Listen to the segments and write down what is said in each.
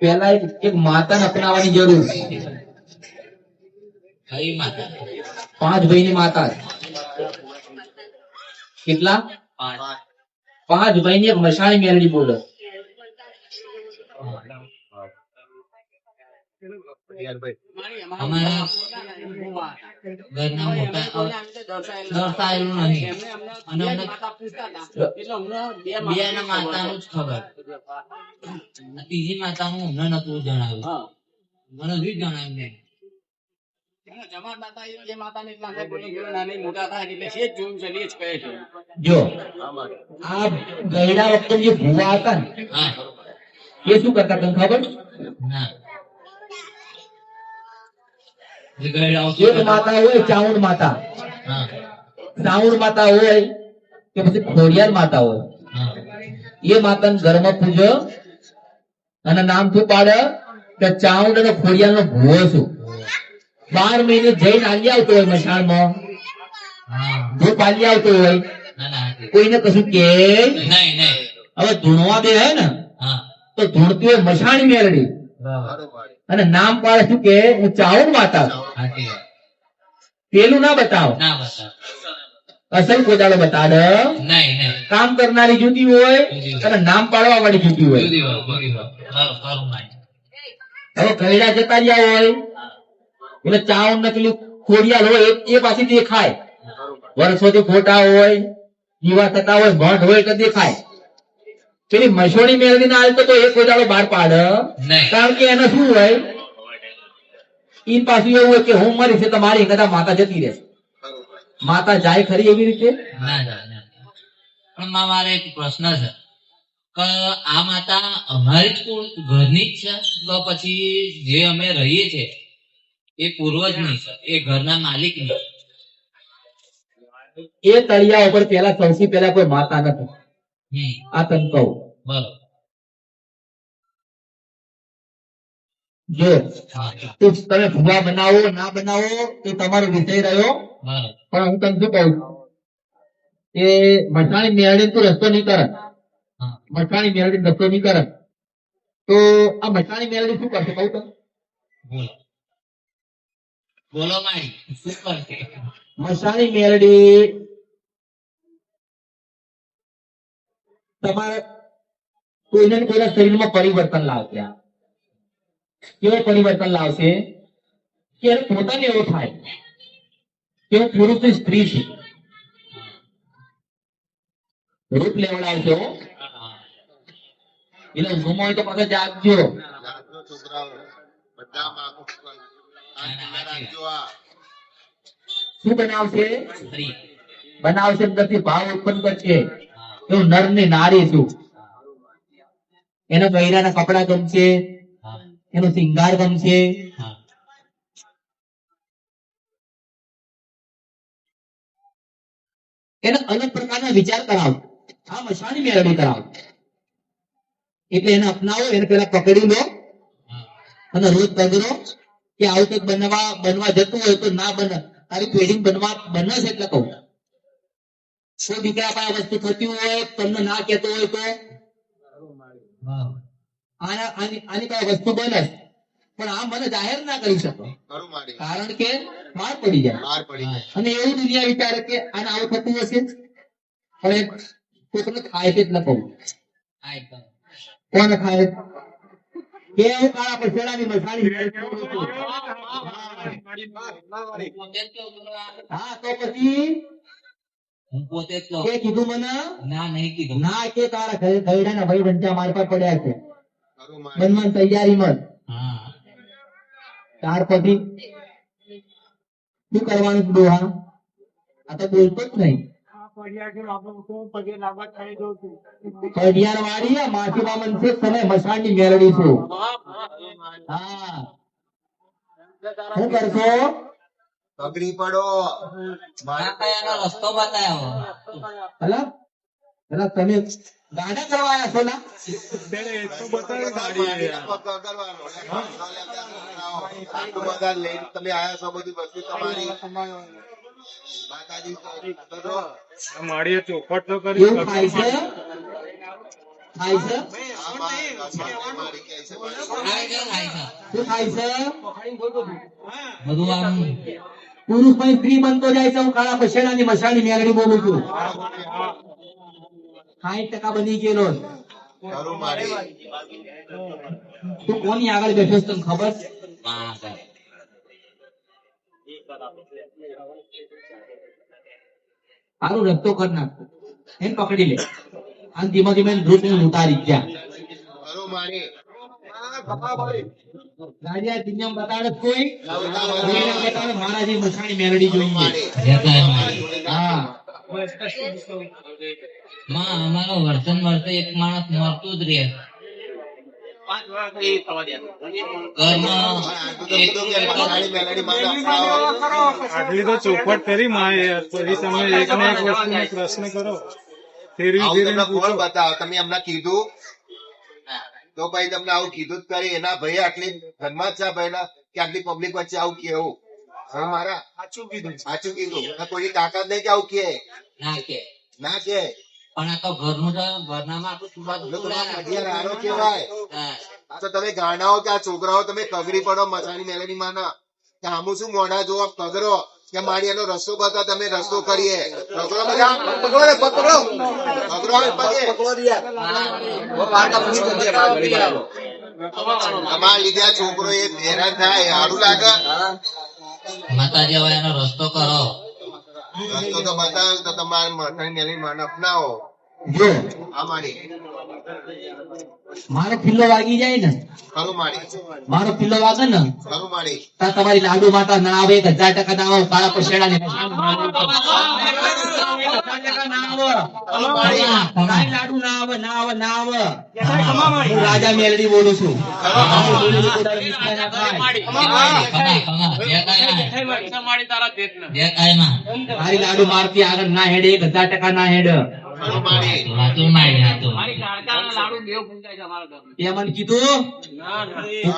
પેલા એક માતાને અપનાવવાની જરૂર. છે કઈ માતા? પાંચ ભાઈની માતા. કેટલા? પાંચ. ભાઈ ની એક મશાણી મેલડી બોલે. અમારા ઘરના મોટા દર્શાયેલું નહીં અને અમને બે ના માતાનું જ ખબર. ત્રીજી માતાનું અમને નતું જણાવ્યું. મને હજી જણાવ્યું નહીં જો આ ગયડા વખતે જે ભૂવા હતા ને એ શું કરતા તમને ખબર? ના. એક માતા હોય ચાઉંડ માતા. હા. માતા હોય કે પછી ખોડિયાર માતા હોય. એ માતાને ઘરમાં પૂજો અને નામ શું પાડે? કે ચાઉંડ અને ખોડિયાર નો ભૂવો છું બાર મહિને જઈને આલી આવતો હોય મશાળમાં. માં ધૂપ આલી આવતો હોય. કોઈને કશું કે હવે ધૂણવા દે હે ને તો ધૂણતી હોય મશાણી મેળડી બરાબર અને નામ પાડે શું કે? હું ચાઉન માતા છું. પેલું ના બતાવો. ના બતા અસલ કોદાળો બતાડ. કામ કરનારી જુદી હોય અને નામ પાડવા વાળી જુદી હોય હવે કૈડા જતા રહ્યા હોય. એટલે ચાવણ ને પેલું ખોડિયાલ હોય એ- એ પાછી દેખાય. વર્ષોથી ખોટા હોય દીવા થતા હોય ભંડ હોય તો દેખાય. પેલી મસોડી મેળવી ના આવે તો એક કોદાળો બહાર પાડ. કારણ કે એને શું હોય? ઈ પાછું એવું હોય કે હું મરી છે તમારી મારી કદા માતા જતી રહેશે. માતા જાય ખરી એવી રીતે? પણ મારે એક પ્રશ્ન છે. કે આ માતા અમારી જ કુળ ઘરની જ છે? તો પછી જે અમે રહીએ છીએ એ પૂર્વજની છે એ ઘરના માલિકની એ તળિયા ઉપર પેલા સૌથી પહેલા કોઈ માતા નથી. આ તને કહું. જો તો તમે ભૂવા બનાવો ના બનાવો એ તમારો વિષય રહ્યો. પણ હું તમને શું કહું કે મઠાણી મેળવી તું રસ્તો નહીં કરે. મઠાણી મેળવી રસ્તો નહીં કરે. તો આ મઠાણી મેળવી શું કરશે? કહું તમે બોલો. બોલો મારી. શું કરશે? મસાણી મેલડી તમારા કોઈને ને કોઈના શરીરમાં પરિવર્તન લાવશે. કેવું પરિવર્તન લાવશે? કે એને પોતાને એવું થાય કે હું પુરુષની સ્ત્રી છું. રૂપ લેવડાવશે એટલે ઊંઘમાં હોય તો પાછા જાગજો. શું બનાવશે? સ્ત્રી બનાવશે અંદરથી ભાવ ઉત્પન્ન કરશે. હા નર ને નારી છું એના ગયરાના કપડા ગમશે, એનો શિંગાર ગમશે. એના અલગ પ્રકારના વિચાર કરાવો. આ મશાની મેળવી કરાવો. એટલે એને અપનાવો, એને પેલા પકડી લો. અને રોજ પગરો કે આવું કંઈક બનવા બનવા જતું હોય તો ના બને. તારી પેઢી બનવા બને એટલે કહું. કોઈ દીકરા પાસે વસ્તુ થતી હોય તમને ના કહેતો હોય તો? આના પાસે વસ્તુ બને. પણ આ મને જાહેર ના કરી શકો. કારણ કે માર પડી જાય. બહાર પડી જાય. અને એવું દુનિયા વિચારે કે આને આવું થતું હશે? પણ કોઈ તમને ખાય છે જ ન કહું. કોને ખાય? કે કાળા પછેડાની મસાલી. હા તો પછી હું પોતે જ કહું કે કીધું મને? ના નહીં કીધું. ના કે તારા ઘરે ગયડાના ભાઈ બંચા મારી પાસે પડ્યા છે. ખરું મારી બનવાની તૈયારીમાં હા. ત્યાર પછી શું કરવાનું છે આ તો બોલતો જ નહીં. પડિયાર વાળી માસી છે. તમે મસાણની મેળવી છું. હા શું કરશો? પગડી પડો. રસ્તો બતાવ્યો તમે ગાડી કરવા આવ્યા છો ના મારીને પગ કરવાનો. આટલું બધા લઈને તમે આયા છો બધી વસ્તુ તમારી. માળીએ ચોખવટ તો કરી છે? શું થાય છે? બધું આમ પુરુષ ભાઈ સ્ત્રી બનતો જાય છે હું કાળા પછેડાની મસાણી મેલડી બોલું છું. સાઠ ટકા બની ગયેલો તું કોની આગળ બેઠો છે તને ખબર? છે? સારું રસ્તો કર નાખ. એને પકડી લે. અને ધીમે ધીમે ધ્રુત ઉતારી જ જા ખરું મારી ગાડિયા દિન્યમ બતાડે કોઈ? બતાડે મારા જેવી મસાણી મેલડી જોઈએ મારી જય ગાય મારી. હા. માં અમારો વર્તન વર્તે એક માણસ મરતું જ રહે. આટલું તો ચોખવટ કરી માં પછી તમે એક ને એક વસ્તુનો પ્રશ્ન કરો. ફેરવી બતાવો? તમે એમને કીધું તો ભાઈ તમને આવું કીધું જ કરી એના ભાઈ આટલી ઘરમાં છે ભાઈ કે આટલી પબ્લિક વચ્ચે આવું કેવું હા મારા? સાચું કીધું. સાચું કીધું. કોઈ તાકાત નહીં કે આવું કે ના કે ના કે પણ આ તો ઘરનું તો ઘરનામાં રાડો કેવાય તો તમે ગાણાઓ કે આ છોકરાઓ તમે કગરી પડો મસાણી મેલેડી માના કે આમું શું મોઢા જોવા કગરો કે મારી રસ્તો બતા તમે રસ્તો કરીએ. પકડો બધા. પકડો ને પકડો. પકડો પગે. તમારા લીધે છોકરો એ હેરાન થાય સારું લાગે. માતાજી હવે એનો રસ્તો કરો. રસ્તો તો બતાવ્યો તો તમારે મસાણી મેલેડી મન અપનાવો. મારી મારો પિલ્લો વાગી જાય ને. મારો પિલ્લો વાગે ને. તમારી લાડુ માતા ના આવે એક હજાર ટકા ના આવે કાળા પછેડા ને લાડુ ના આવે ના આવે ના આવે. હું રાજા મેલડી બોલું છું. મારી લાડુ મારતી આગળ ના હેડે એક હજાર ટકા ના હેડ. મારી વાતું મારી વાતું એ મને કીધું હું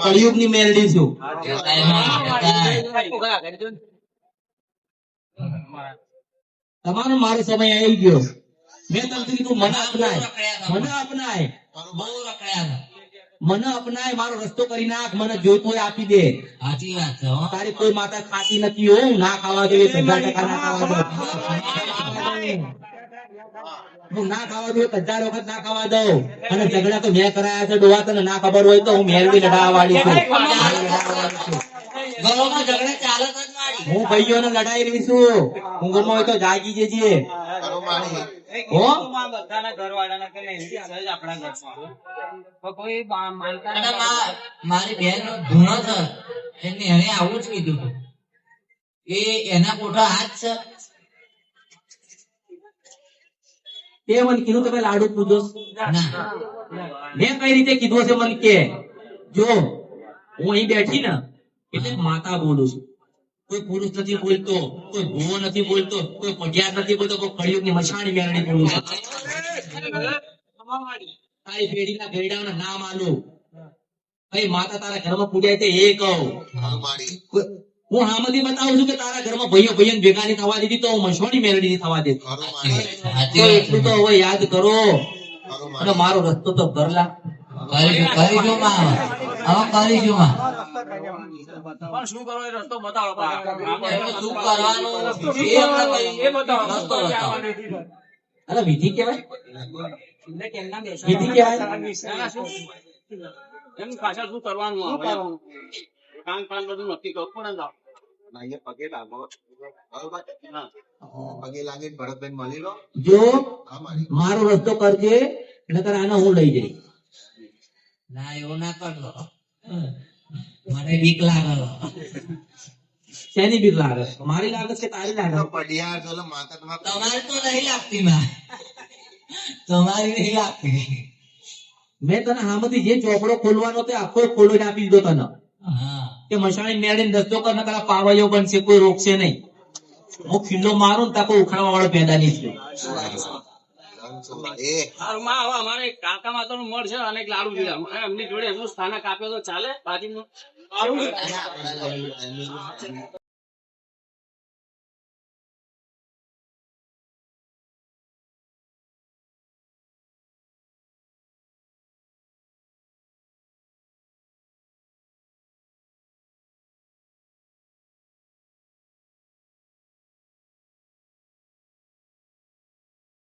કળિયુગની મેલડી છું જય ગાયમાં. જય ગાય. તમારો મારો સમય આવી ગયો મેં તમને કીધું મને અપનાય મને અપનાય બહુ રખડ્યા મને અપનાય મારો રસ્તો કરી નાખ મને જોઈતો હોય આપી દે સાચી વાત છે તારી કોઈ માતા ખાતી નથી હો ના ખાવા જોઈએ ના ખાવા દઉં હું ના ખાવા દઉં હજાર વખત ના ખાવા દઉં. અને ઝઘડા તો મેં કરાયા છે ડોવા તને ના ખબર હોય તો હું મેળવી લડાવવા વાળી છું હું ભાઈઓ હું ભાઈઓને લડાઈ રહી છું. ઊંઘમાં હોય તો જાગી જજે. હો? નો આવું જ કીધું એ એના કોઠા હાથ છે. તે મને કીધું તમે લાડુ પૂજો મેં કઈ રીતે કીધું હશે મને કે જો હું અહીં બેઠી ને એટલે માતા બોલું છું. કોઈ પુરુષ નથી બોલતો કોઈ ભૂવો નથી બોલતો કોઈ પઢિયાર નથી બોલતો કોઈ કળિયુગની મછાણી મેળણી બોલું છું. તારી પેઢીના ઘરડાઓના નામ આલું. કઈ માતા તારા ઘરમાં પૂજાય તે એ કહું. હું આમાંથી બતાવું છું કે તારા ઘરમાં ભાઈઓ ભાઈઓ ભેગા નહીં થવા દીધી તો હું મછવાણી મેળવી નહીં થવા દેતી. એટલું તો હવે યાદ કરો. અને મારો રસ્તો તો કરીશું કરીશું શું કરવાનું? એ આપણે રસ્તો બતાવો. અરે વિધિ કેવાય વિધિ કેવાય એમ પાછળ શું કરવાનું? આવે? કાન કાન બધું નક્કી કરવું પડે ને અહીંયા પગે લાગો. બરોબર? પગે લાગીને ભરતભાઈ મળી લો. જો મારી મારો રસ્તો કરજે નકર આને હું લઈ જઈશ. ના એવું ના કરતો મને બીક લાગે શેની બીક લાગે? મારી લાગે છે કે તારી લાગે? તો પડિયાર તો માતા તમારા તમારે તો નહીં લાગતી ના તમારી નહીં લાગતી. મેં તને આમાંથી જે ચોપડો ખોલવાનો તે આખો ખોલીને આપી દીધો તને. હા. કે મશાણી મેળીને દસ્તો કર નકર આ પાવાયો બનશે કોઈ રોકશે નહીં. હું ખીલ્લો મારું ને કોઈ ઉખાડવા વાળો પેદા નહીં થયો. એ. હારું, હવે અમારે કાકા માતાનું મળ છે અને એક લાડુ જોઈએ એમની જોડે એમનું સ્થાનક આપ્યો તો ચાલે? બાજુનું